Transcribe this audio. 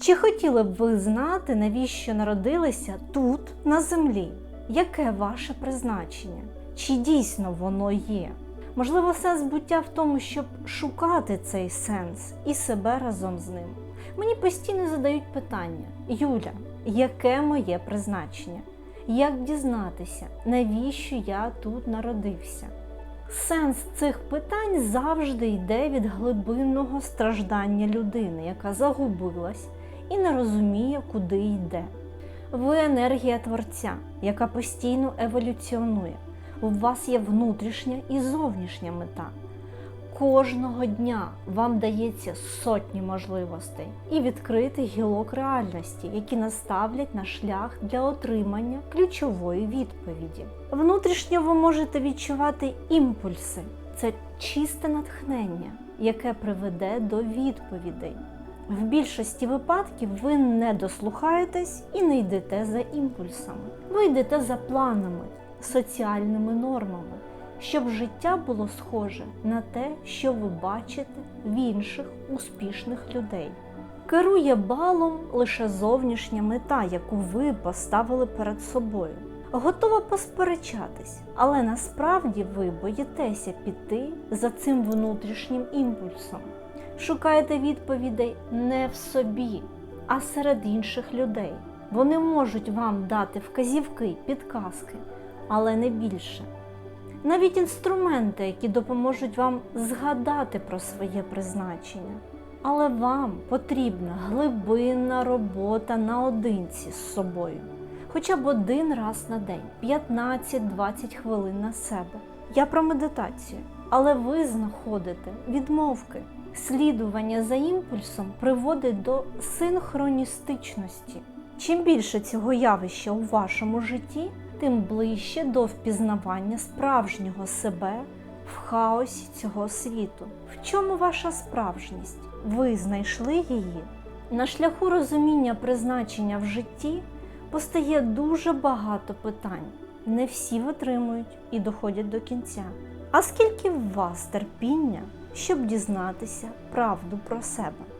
Чи хотіли б ви знати, навіщо народилися тут, на землі? Яке ваше призначення? Чи дійсно воно є? Можливо, сенс буття в тому, щоб шукати цей сенс і себе разом з ним. Мені постійно задають питання: Юля, яке моє призначення? Як дізнатися, навіщо я тут народився? Сенс цих питань завжди йде від глибинного страждання людини, яка загубилась і не розуміє, куди йде. Ви енергія Творця, яка постійно еволюціонує. У вас є внутрішня і зовнішня мета. Кожного дня вам дається сотні можливостей і відкритий гілок реальності, які наставлять на шлях для отримання ключової відповіді. Внутрішньо ви можете відчувати імпульси. Це чисте натхнення, яке приведе до відповідей. В більшості випадків ви не дослухаєтесь і не йдете за імпульсами. Ви йдете за планами, соціальними нормами, щоб життя було схоже на те, що ви бачите в інших успішних людей. Керує балом лише зовнішня мета, яку ви поставили перед собою. Готова посперечатись, але насправді ви боїтеся піти за цим внутрішнім імпульсом. Шукаєте відповідей не в собі, а серед інших людей. Вони можуть вам дати вказівки, підказки, але не більше. Навіть інструменти, які допоможуть вам згадати про своє призначення. Але вам потрібна глибинна робота наодинці з собою, хоча б один раз на день, 15-20 хвилин на себе. Я про медитацію, але ви знаходите відмовки. Слідування за імпульсом приводить до синхроністичності. Чим більше цього явища у вашому житті, тим ближче до впізнавання справжнього себе в хаосі цього світу. В чому ваша справжність? Ви знайшли її? На шляху розуміння призначення в житті постає дуже багато питань. Не всі витримують і доходять до кінця. А скільки в вас терпіння, щоб дізнатися правду про себе?